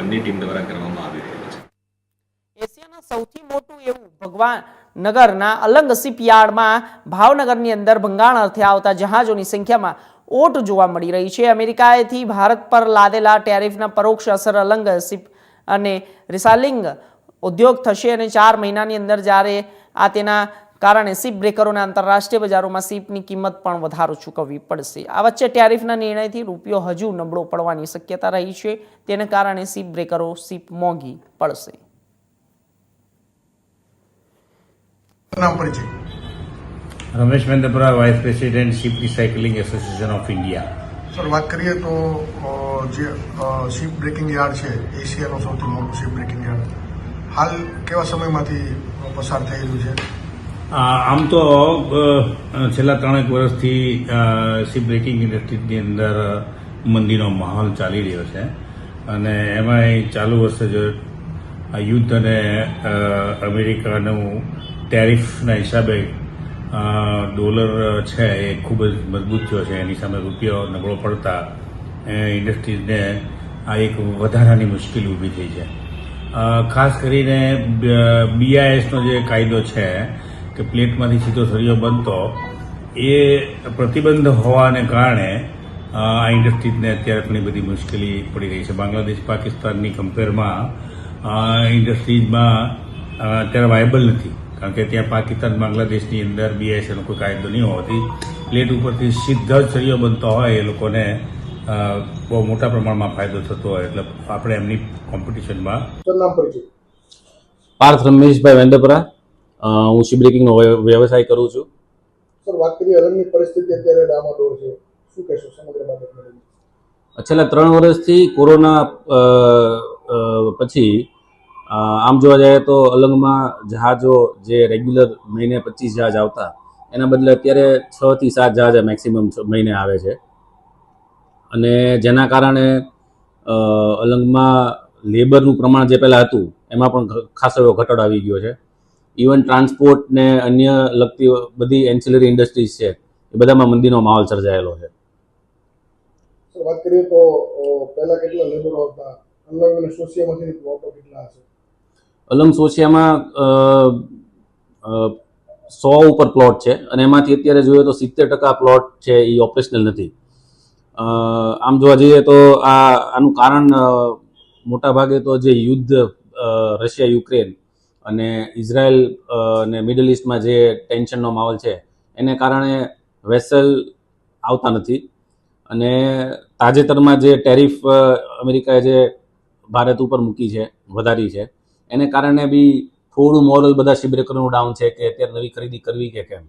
એમની ટીમ દ્વારા કરવામાં આવી રહ્યો છે. એશિયાના સૌથી મોટું એવું ભગવાન નગરના અલંગ શિપયાર્ડમાં ભાવનગરની અંદર ભંગાણ અર્થે આવતા જહાજોની સંખ્યામાં ઓટ જોવા મળી રહી છે. અમેરિકાએથી ભારત પર લાદેલા ટેરિફના પરોક્ષ અસર અલંગ શિપ અને રિસાલિંગ ઉદ્યોગ થશે અને ચાર મહિનાની અંદર જ્યારે આ તેના કારણે સીપ બ્રેકરોને આંતરરાષ્ટ્રીય બજારોમાં સીપની કિંમત પણ વધારો ચૂકવવી પડશે. આ વચ્ચે ટેરિફના નિર્ણયથી રૂપિયો હજુ નબળો પડવાની શક્યતા રહી છે. તેને કારણે સીપ બ્રેકરો સીપ મોંઘી પડશે. Ramesh Mendrapura vice president ship recycling association of India. Sir વાત કરીએ તો જે શિપ બ્રેકિંગ યાર્ડ છે એશિયાનું સૌથી મોટું શિપ બ્રેકિંગ યાર્ડ. હાલ કેવા સમયમાંથી પસાર થઈ રહ્યું છે? આમ તો છેલ્લા ત્રણેક વર્ષથી સી બ્રેકિંગ ઇન્ડસ્ટ્રીની અંદર મંદીનો માહોલ ચાલી રહ્યો છે. અને એમાંય ચાલુ વર્ષે જો યુદ્ધ અને અમેરિકાનું ટેરિફના હિસાબે ડોલર છે એ ખૂબ જ મજબૂત થયો છે. એની સામે રૂપિયો નબળો પડતા ઇન્ડસ્ટ્રીઝને આ એક વધારાની મુશ્કેલી ઊભી થઈ છે. ખાસ કરીને બીઆઈએસનો જે કાયદો છે કે પ્લેટમાંથી સીધો સળિયો બનતો એ પ્રતિબંધ હોવાને કારણે આ ઇન્ડસ્ટ્રીઝને અત્યારે ઘણી બધી મુશ્કેલી પડી રહી છે. બાંગ્લાદેશ પાકિસ્તાનની કમ્પેરમાં ઇન્ડસ્ટ્રીઝમાં અત્યારે વાયબલ નથી. કારણ કે ત્યાં પાકિસ્તાન બાંગ્લાદેશની અંદર બીએસએનો કોઈ કાયદો નહીં હોવાથી પ્લેટ ઉપરથી સીધા જ સળિયો બનતો હોય એ લોકોને બહુ મોટા પ્રમાણમાં ફાયદો થતો હોય. એટલે આપણે એમની કોમ્પિટિશનમાં પાર્થ રમેશભાઈ વેંદપરા અ, હું શિપબ્રેકિંગનો બ્રેકિંગનો વ્યવસાય કરું છું. સર વાત કરીએ અલંગની પરિસ્થિતિ અત્યારે ડામાડોળ છે. શું કહેશો સમગ્ર બાબતમાં છેલ્લા ત્રણ વર્ષથી કોરોના પછી આમ જોવા જઈએ તો અલંગમાં જહાજો જે રેગ્યુલર મહિને પચીસ જહાજ આવતા એના બદલે અત્યારે છ થી સાત જહાજ મેક્સિમમ મહિને આવે છે. અને જેના કારણે અલંગમાં લેબરનું પ્રમાણ જે પહેલાં હતું એમાં પણ ખાસો એવો ઘટાડો આવી ગયો છે. ઇવન ટ્રાન્સપોર્ટ ને અન્ય લગતી બધી એન્સિલરી ઇન્ડસ્ટ્રીઝ છે એ બધામાં મંદીનો માહોલ સર્જાયેલો છે. વાત કરીએ તો પહેલા કેટલા લેબરો હતા અલંગ અને સોશિયામાંથી પ્લોટો કેટલા હશે? અલંગ સોશિયામાં સો ઉપર પ્લોટ છે અને એમાંથી અત્યારે જોઈએ તો સિત્તેર ટકા પ્લોટ છે એ ઓપરેશનલ નથી. આમ જોવા જઈએ તો આ આનું કારણ મોટા ભાગે તો જે યુદ્ધ રશિયા યુક્રેન અને ઇઝરાયલ ને મિડલ ઇસ્ટમાં જે ટેન્શનનો માહોલ છે, એને કારણે વેસલ આવતા નથી. અને તાજેતરમાં જે ટેરિફ અમેરિકાએ જે ભારત ઉપર મૂકી છે, વધારી છે, એને કારણે બી થોડું મોરલ બધા શિબરેકરનું ડાઉન છે કે અત્યારે નવી ખરીદી કરવી કે કેમ?